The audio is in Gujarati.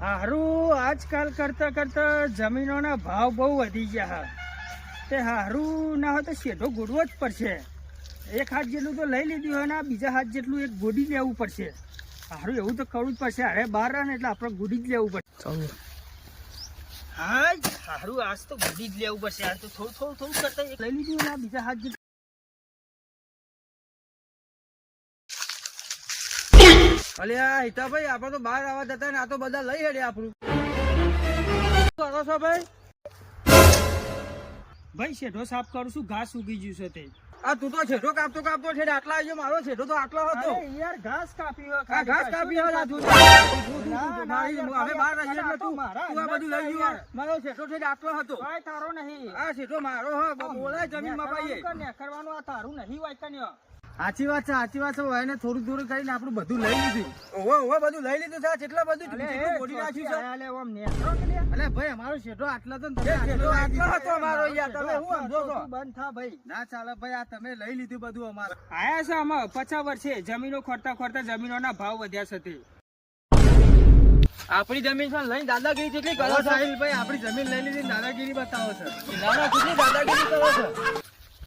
હારું આજકાલ કરતા કરતા જમીનોના ભાવ બહુ વધી ગયા હા. તે હારું ના હોય તો શેઢો ગોડવો જ પડશે. એક હાથ જેટલું તો લઈ લીધું હોય ને બીજા હાથ જેટલું એક ગોડી લેવું પડશે. હારું એવું તો કરવું જ પડશે. અરે બહાર રહે ને એટલે આપણે ગોડી જ લેવું પડશે. હા હારું આજ તો ગોડી જ લેવું પડશે. આજ તો થોડું થોડું થોડું કરતા લઈ લીધું ને બીજા હાથ જેટલું અલ્યા હિતાભાઈ આપણે તો બહાર આવવા જતા ને આ તો બધા લઈ હેડે આપણું. કરો છો ભાઈ? ભાઈ શેઢો સાફ કરું છું ઘાસ ઉગી ગયું છે તે. આ તું તો છેડો કાપતો કાપતો છે આટલા આવ્યો મારો છેડો તો આટલો હતો. યાર ઘાસ કાપી આ ઘાસ કાપી હોય તું અમે બહાર રહી એટલે તું તું આ બધું લઈ. ગયો મારો છેડો છે આટલો હતો. ભાઈ તારો નહીં. આ છેડો મારો હો બોલાય જમીનમાં પાઈએ. કરવાનું આ તારું નહીં વાય કન્યો સાચી વાત છે સાચી વાત છે. એને થોડું થોડું કરીને આપણું બધું લઈ લીધું. ઓહો ઓહો બધું લઈ લીધું છે? કેટલા બધું બોડી નાખ્યું છે? અલે ઓમ લે. અલે ભાઈ અમારો શેઠો આટલા તો તમે આટલો આટલો હતો અમારો યાર તમે હું સમજો છો? બંધ થા ભાઈ. ના ચાલે ભાઈ આ તમે લઈ લીધું બધું અમારું. આયા છે આમાં પચાસ વર્ષે. જમીનો ખોરતા ખોરતા જમીનોના ભાવ વધ્યા છે આપણી જમીન છે લઈને દાદાગીરી કેટલી કરો છો. સાહિલભાઈ આપણી જમીન લઈ લીધી દાદાગીરી બતાવો છે. દાદા ના કેટલી દાદાગીરી કરો છો.